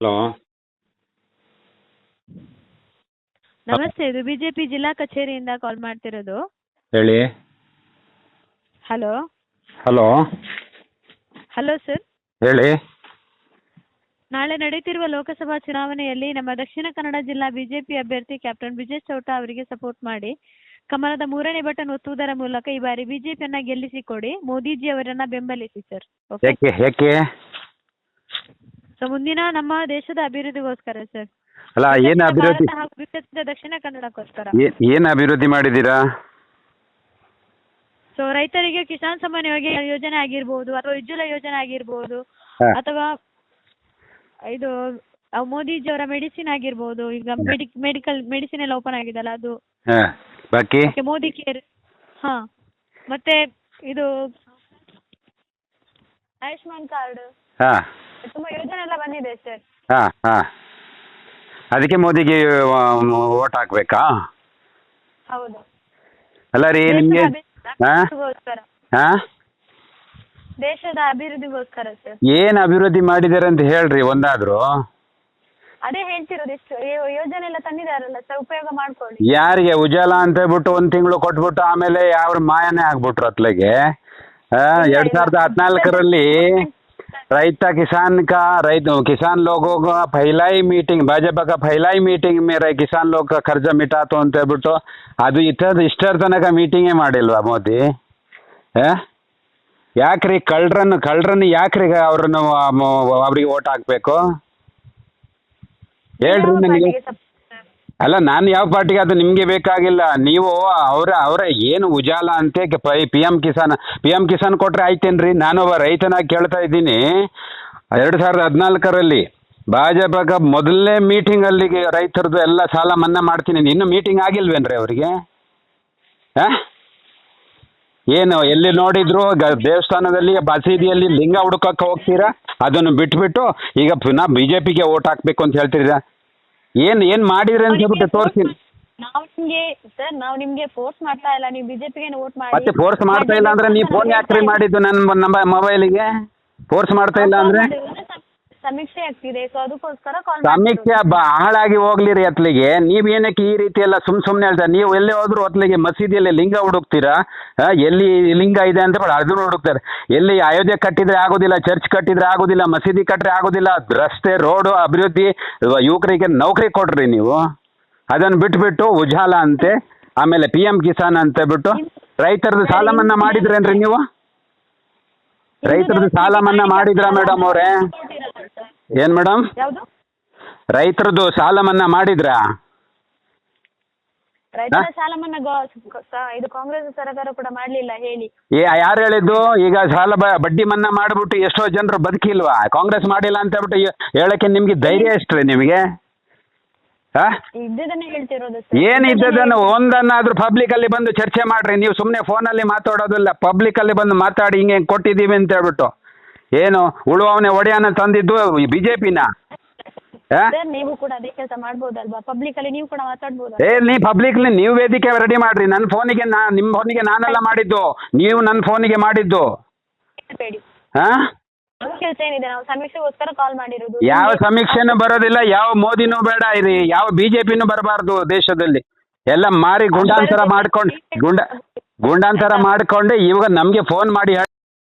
Hello. ನಮಸ್ತೆ ಇದು BJP ಜಿಲ್ಲಾ ಕಚೇರಿಯಿಂದ ಕಾಲ್ ಮಾಡ್ತಿರೋದು. ಹೇಳಿ. ಹಲೋ. ಹಲೋ. Hello sir. ಹೇಳಿ. ನಾಳೆ ನಡೆಯುತ್ತಿರುವ ಲೋಕಸಭಾ ಚುನಾವಣೆಯಲ್ಲಿ ನಮ್ಮ ದಕ್ಷಿಣ ಕನ್ನಡ ಜಿಲ್ಲಾ ಬಿಜೆಪಿ ಅಭ್ಯರ್ಥಿ ಕ್ಯಾಪ್ಟನ್ ವಿಜಯ್ ಚೌಟ ಅವರಿಗೆ ಸಪೋರ್ಟ್ ಮಾಡಿ ಕಮಲದ ಮೂರನೇ ಬಟನ್ ಒತ್ತುವುದರ ಮೂಲಕ ಈ ಬಾರಿ ಬಿಜೆಪಿಯನ್ನ ಗೆಲ್ಲಿಸಿಕೊಡಿ. ಮೋದಿಜಿ ಅವರನ್ನ ಬೆಂಬಲಿಸಿ ಸರ್. ಓಕೆ ಏಕೆ ಏಕೆ? ಸೊ ಮುಂದಿನ ನಮ್ಮ ದೇಶದ ಅಭಿವೃದ್ಧಿಗೋಸ್ಕರ ಸರ್ ಅಲ್ಲ ಏನ್ ಅಭಿವೃದ್ಧಿ ಭಾರತ ಹಾಗೂ ವಿಕಸಿತ ದಕ್ಷಿಣ ಕನ್ನಡಕ್ಕೋಸ್ಕರ. ಏ- ಏನು ಅಭಿವೃದ್ಧಿ ಮಾಡಿದ್ದೀರಾ? ಸೊ ರೈತರಿಗೆ ಕಿಸಾನ್ ಸಮ್ಮಾನ್ ಯೋಗಿ- ಯೋಜನೆ ಆಗಿರ್ಬೋದು ಅಥವಾ ಉಜ್ವಲ ಯೋಜನೆ ಆಗಿರ್ಬೋದು ಹಾ. ಅಥವಾ ಇದು ಮೋದಿಜಿ ಅವರ ಮೆಡಿಸಿನ್ ಆಗಿರ್ಬೋದು ಈಗ ಮೆಡಿಕ್ ಮೆಡಿಕಲ್ ಮೆಡಿಸಿನ್ ಎಲ್ಲ ಓಪನ್ ಆಗಿದೆಲ್ಲ ಅದು. ಹಾಂ ಬಾಕಿ? ಮತ್ತೆ ಮೋದಿ ಕೇರ್ ಹಾ. ಮತ್ತೆ ಇದು ಆಯುಷ್ಮಾನ್ ಕಾರ್ಡ್. ಹಾಂ. ತುಂಬಾ ಯೋಜನೆ ಬಂದಿದೆ ಸರ್. ಹಾಂ ಹಾಂ. ಅದಕ್ಕೆ ಮೋದಿಗೆ ಓಟ್ ಹಾಕ್ಬೇಕಾ? ಹೌದು. ಅಲ್ಲ ರೀ ದೇಶದ ನಿಮಗೆ ಅಭಿ- ಹಾಂ? ದೇಶದ ಅಭಿವೃದ್ಧಿಗೋಸ್ಕರ ಸರ್. ಏನು ಅಭಿವೃದ್ಧಿ ಮಾಡಿದ್ದಾರೆ ಅಂತ ಹೇಳ್ರಿ ಒಂದಾದರೂ. ಅದೇ ಹೇಳ್ತಿರೋದು ಎಷ್ಟು ಯೋ- ಯೋಜನೆ ಎಲ್ಲ ತಂದಿದಾರಲ್ಲ ಸರ್ ಉಪಯೋಗ ಮಾಡ್ಕೊಳ್ಳಿ. ಯಾರಿಗೆ? ಉಜಾಲ ಅಂತ ಹೇಳ್ಬಿಟ್ಟು ಒಂದು ತಿಂಗಳು ಕೊಟ್ಬಿಟ್ಟು ಆಮೇಲೆ ಯಾವ ಮಾಯನೇ ಆಗ್ಬಿಟ್ರು ಅತ್ಲಗೆ. ಎರಡ್ ಸಾವಿರದ ಹದಿನಾಲ್ಕರಲ್ಲಿ ರೈತ ಕಿಸಾನ್ का रैत किसान लोगों का पहला ही मीटिंग भाजपा का पहला ही मीटिंग में रೈ ಕಿಸಾನ್ ಲೋಗ का ಖರ್ಚ ಮಿಟಾತು ಅಂತ ಹೇಳ್ಬಿಟ್ಟು ಅದು ಇಷ್ಟದ ಇಷ್ಟರ ತನಕ ಮೀಟಿಂಗೇ ಮಾಡಿಲ್ವಾ ಮೋದಿ ಆ? ಯಾಕ್ರಿ ಕಳ್ಳರನ್ನು ಕಳ್ಳರನ್ನು ಯಾಕ್ರಿ ಅವ್ರನ್ನ ಅವ್ರಿಗೆ ಓಟ್ ಹಾಕ್ಬೇಕು ಹೇಳ್ರಿ ಯಾವ ನನಗೆ ಪಾರ್ಟಿಗೆ ಸಪ್- ಅಲ್ಲ, ನಾನು ಯಾವ ಪಾರ್ಟಿಗೆ ಅದು ನಿಮಗೆ ಬೇಕಾಗಿಲ್ಲ. ನೀವು ಅವರ ಅವರ ಏನು ಉಜಾಲ ಅಂತೆ P M Kisan P M Kisan ಕೊಟ್ಟರೆ ಆಯ್ತೇನ್ರಿ? ಒಬ್ಬ ರೈತನಾಗಿ ಕೇಳ್ತಾ ಇದ್ದೀನಿ. ಎರಡು ಸಾವಿರದ ಹದಿನಾಲ್ಕರಲ್ಲಿ ಭಾಜಪಗ ಮೊದಲನೇ ಮೀಟಿಂಗ್ ಅಲ್ಲಿಗೆ ರೈತರದ್ದು ಎಲ್ಲ ಸಾಲ ಮನ್ನಾ ಮಾಡ್ತೀನಿ. ಇನ್ನೂ ಮೀಟಿಂಗ್ ಆಗಿಲ್ವೇನ್ರಿ ಅವರಿಗೆ? ಹಾಂ? ಏನು, ಎಲ್ಲಿ ನೋಡಿದ್ರು ದೇವಸ್ಥಾನದಲ್ಲಿ ಬಸೀದಿಯಲ್ಲಿ ಲಿಂಗ ಹುಡುಕಕ್ಕೆ ಹೋಗ್ತೀರಾ? ಅದನ್ನು ಬಿಟ್ಬಿಟ್ಟು ಈಗ ಪುನಃ ಬಿ ಜೆ ಪಿಗೆ ಓಟ್ ಹಾಕ್ಬೇಕು ಅಂತ ಹೇಳ್ತೀರಾ ಏನು ಏನ್ ಮಾಡಿದ್ರಿ ಅಂತ ಹೇಳ್ಬಿಟ್ಟು ತೋರಿಸಿ. ನಾವು ನಿಮ್ಗೆ ಸರ್ ನಾವು ನಿಮ್ಗೆ ಫೋರ್ಸ್ ಮಾಡ್ತಾ ಇಲ್ಲ. ನೀವು ಬಿಜೆಪಿಗೆ ವೋಟ್ ಮಾಡಿ. ಮತ್ತೆ ಫೋರ್ಸ್ ಮಾಡ್ತಾ ಇಲ್ಲ ಅಂದ್ರೆ ನೀವು ಫೋನ್ ಯಾಕ್ರಿ ಮಾಡಿದ್ದು ನನ್ನ ನಮ್ಮ ಮೊಬೈಲಿಗೆ ಫೋರ್ಸ್ ಮಾಡ್ತಾ ಇಲ್ಲ ಅಂದ್ರೆ? ಸಮೀಕ್ಷೆ ಆಗ್ತಿದೆ. ಸೊ ಅದಕ್ಕೋಸ್ಕರ ಕಾಲ್ ಸಮೀಕ್ಷೆ ಬ ಹಾಳಾಗಿ ಹೋಗ್ಲಿ ರೀ ಅತ್ಲಿಗೆ. ನೀವು ಏನಕ್ಕೆ ಈ ರೀತಿ ಎಲ್ಲ ಸುಮ್ ಸುಮ್ನೆ ಹೇಳ್ತಾರೆ ನೀವು ಎಲ್ಲೇ ಹೋದ್ರು ಅತ್ಲಿಗೆ ಮಸೀದಿಯಲ್ಲಿ ಲಿಂಗ ಹುಡುಕ್ತೀರಾ? ಆ, ಎಲ್ಲಿ ಲಿಂಗ ಇದೆ ಅಂತ ಹೇಳಿ ಅದನ್ನು ಹುಡುಕ್ತಾರೆ. ಎಲ್ಲಿ ಅಯೋಧ್ಯೆ ಕಟ್ಟಿದ್ರೆ ಆಗೋದಿಲ್ಲ ಚರ್ಚ್ ಕಟ್ಟಿದ್ರೆ ಆಗೋದಿಲ್ಲ ಮಸೀದಿ ಕಟ್ಟರೆ ಆಗೋದಿಲ್ಲ ರಸ್ತೆ ರೋಡು ಅಭಿವೃದ್ಧಿ ಯುವಕರಿಗೆ ನೌಕರಿ ಕೊಡ್ರಿ ನೀವು. ಅದನ್ನು ಬಿಟ್ಬಿಟ್ಟು ಉಜಾಲ ಅಂತೆ ಆಮೇಲೆ ಪಿ ಎಂ ಕಿಸಾನ್ ಅಂತ ಬಿಟ್ಟು ರೈತರದ್ದು ಸಾಲ ಮನ್ನಾ ಮಾಡಿದ್ರೇನ್ರಿ ನೀವು? ರೈತರದ್ದು ಸಾಲ ಮನ್ನಾ ಮಾಡಿದ್ರಾ ಮೇಡಮ್ ಅವರೇ? ಏನು ಮೇಡಮ್ ಯಾವುದು? ರೈತರದ್ದು ಸಾಲ ಮನ್ನಾ ಮಾಡಿದ್ರಾ? ರೈತರ ಸಾಲ ಮನ್ನಾ ಗೋ- ಕ- ಇದು ಕಾಂಗ್ರೆಸ್ ಸರ್ಕಾರ ಕೂಡ ಮಾಡ್ಲಿಲ್ಲ ಹೇಳಿ. ಏ ಯಾರು ಹೇಳಿದ್ದು? ಈಗ ಸಾಲ ಬ ಬಡ್ಡಿ ಮನ್ನಾ ಮಾಡಿಬಿಟ್ಟು ಎಷ್ಟೋ ಜನರು ಬದುಕಿಲ್ವಾ? ಕಾಂಗ್ರೆಸ್ ಮಾಡಿಲ್ಲ ಅಂತ ಹೇಳ್ಬಿಟ್ಟು ಹೇಳಕ್ಕೆ ನಿಮ್ಗೆ ಧೈರ್ಯ ಎಷ್ಟ್ರಿ ನಿಮಗೆ? ಹಾ? ಇದ್ದದನ್ನೇ ಹೇಳ್ತಿರೋದು sir. ಏನು ಇದ್ದದನ್ನು ಒಂದನ್ನಾದ್ರೂ ಪಬ್ಲಿಕಲ್ಲಿ ಬಂದು ಚರ್ಚೆ ಮಾಡ್ರಿ. ನೀವು ಸುಮ್ಮನೆ ಫೋನಲ್ಲಿ ಮಾತಾಡೋದಿಲ್ಲ. ಪಬ್ಲಿಕ್ ಅಲ್ಲಿ ಬಂದು ಮಾತಾಡಿ ಹಿಂಗೆ ಹಿಂಗೆ ಕೊಟ್ಟಿದ್ದೀವಿ ಅಂತ ಹೇಳ್ಬಿಟ್ಟು. ಏನು ಉಳುವವನೇ ಒಡೆಯನ ತಂದಿದ್ದು ಬಿ ಜೆ ಪಿನ ಹಾಂ? ಸರ್ ನೀವು ಕೂಡ ಅದೇ ಕೆಲಸ ಮಾಡ್ಬೋದಲ್ವಾ? ಪಬ್ಲಿಕ್ ಅಲ್ಲಿ ನೀವು ಕೂಡ ಮಾತಾಡ್ಬೋದಾ ಏ ನೀ ಪಬ್ಲಿಕ್ಲಿ ನೀವು ವೇದಿಕೆ ರೆಡಿ ಮಾಡ್ರಿ. ನನ್ನ ಫೋನಿಗೆ ನಾ ನಿಮ್ಮ ಫೋನಿಗೆ ನಾನೆಲ್ಲ ಮಾಡಿದ್ದು. ನೀವು ನನ್ನ ಫೋನಿಗೆ ಮಾಡಿದ್ದು. ಬೇಡಿ ಹಾಂ? ಕೆಲಸ ಏನಿದೆ? ನಾವು ಸಮೀಕ್ಷೆಗೋಸ್ಕರ ಕಾಲ್ ಮಾಡಿರೋದು. ಯಾವ ಸಮೀಕ್ಷೆನೂ ಬರೋದಿಲ್ಲ. ಯಾವ ಮೋದಿನೂ ಬೇಡ ಇರಿ. ಯಾವ ಬಿ ಜೆ ಪಿನೂ ಬರಬಾರ್ದು ದೇಶದಲ್ಲಿ. ಎಲ್ಲ ಮಾರಿ ಗುಂಡಾಂತರ ಮಾಡ್ಕೊಂಡು ಗುಂಡ ಗುಂಡಾಂತರ ಮಾಡ್ಕೊಂಡು ಇವಾಗ ನಮಗೆ ಫೋನ್ ಮಾಡಿ ಹೇಳ್-